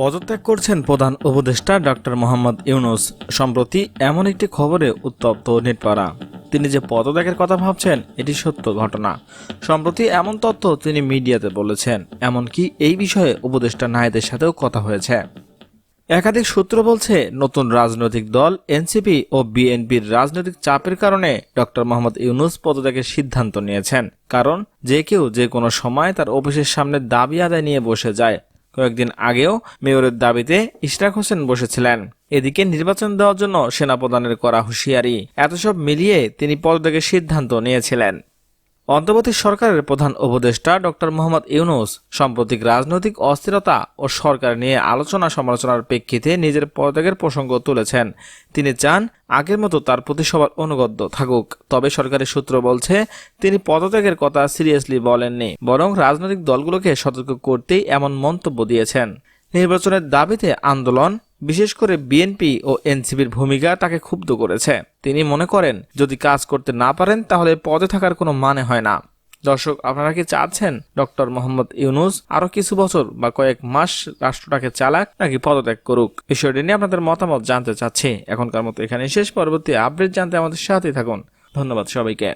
পদত্যাগ করছেন প্রধান উপদেষ্টা ডক্টর মোহাম্মদ ইউনুস। সম্প্রতি এমন একটি খবরে উত্তপ্ত নেটপাড়া। তিনি যে পদত্যাগের কথা ভাবছেন, এটি সত্য ঘটনা। সম্প্রতি এমন তথ্য তিনি মিডিয়াতে বলেছেন। এমনকি এই বিষয়ে উপদেষ্টা নায়েদের সাথেও কথা হয়েছে। একাধিক সূত্র বলছে, নতুন রাজনৈতিক দল, এনসিপি ও বিএনপির রাজনৈতিক চাপের কারণে ডক্টর মোহাম্মদ ইউনুস পদত্যাগের সিদ্ধান্ত নিয়েছেন। কারণ, যে কেউ যে কোনো সময় তার অফিসের সামনে দাবি আদায় নিয়ে বসে যায়। কয়েকদিন আগেও মেয়রের দাবিতে ইশরাক হোসেন বসেছিলেন। এদিকে নির্বাচন দেওয়ার জন্য সেনাপ্রধানের করা হুঁশিয়ারি। এত সব মিলিয়ে তিনি পদত্যাগের সিদ্ধান্ত নিয়েছিলেন। অন্তর্বর্তী সরকারের প্রধান উপদেষ্টা ডক্টর মোহাম্মদ ইউনুস সাম্প্রতিক রাজনৈতিক অস্থিরতা ও সরকার নিয়ে আলোচনা সমালোচনার প্রেক্ষিতে নিজের পদত্যাগের প্রসঙ্গ তুলেছেন। তিনি চান আগের মতো তার প্রতি সবার অনুগদ্য থাকুক। তবে সরকারি সূত্র বলছে, তিনি পদত্যাগের কথা সিরিয়াসলি বলেননি, বরং রাজনৈতিক দলগুলোকে সতর্ক করতেই এমন মন্তব্য দিয়েছেন। নির্বাচনের দাবিতে আন্দোলন বিশেষ করে বিএনপি ও এনসিপির ভূমিকা তাকে ক্ষুব্ধ করেছে। তিনি মনে করেন, যদি কাজ করতে না পারেন, তাহলে পদে থাকার কোনো মানে হয় না। দর্শক, আপনারা কি চাচ্ছেন? ডক্টর মোহাম্মদ ইউনুস আরও কিছু বছর বা কয়েক মাস রাষ্ট্রটাকে চালাক নাকি পদত্যাগ করুক? বিষয়টি নিয়ে আপনাদের মতামত জানতে চাচ্ছি। এখনকার মতো এখানে শেষ। পরবর্তী আপডেট জানতে আমাদের সাথেই থাকুন। ধন্যবাদ সবাইকে।